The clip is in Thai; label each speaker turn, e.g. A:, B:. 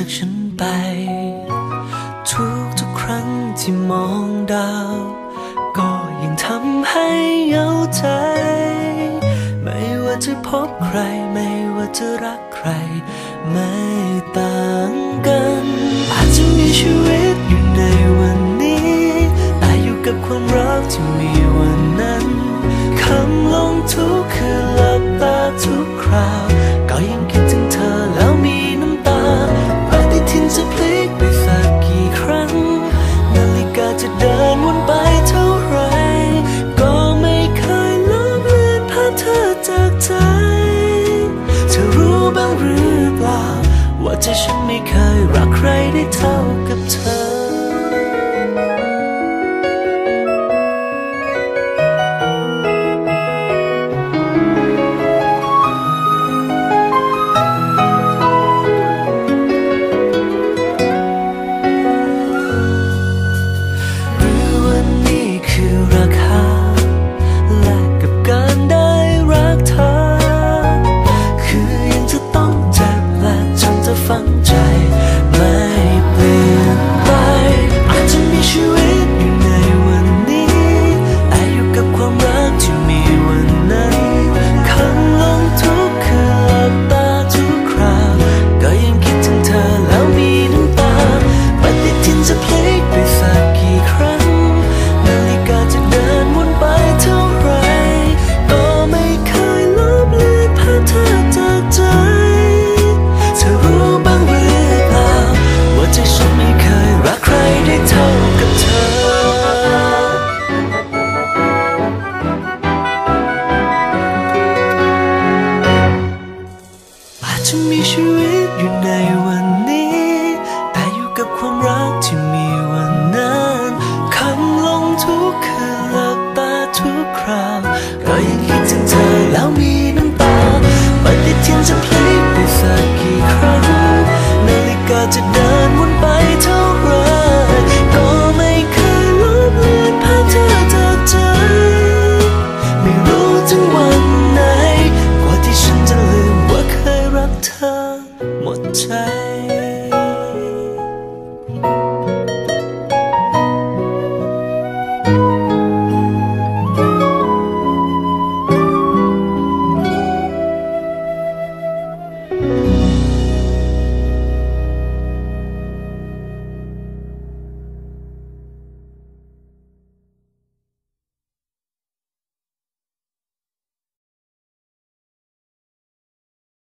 A: จากฉันไป ทุกทุกครั้งที่มองดาว ก็ยังทำให้เหงาใจ ไม่ว่าจะพบใคร ไม่ว่าจะรักใคร ไม่ต่างกัน อาจจะมีชีวิตอยู่ในวันนี้แต่อยู่กับความรักที่มีวันนั้นคำลงทุกคืนหลับตาทุกคราว ก็ยังคิดถึงเธอ แต่ฉันไม่เคยรักใครได้เท่ากับ 그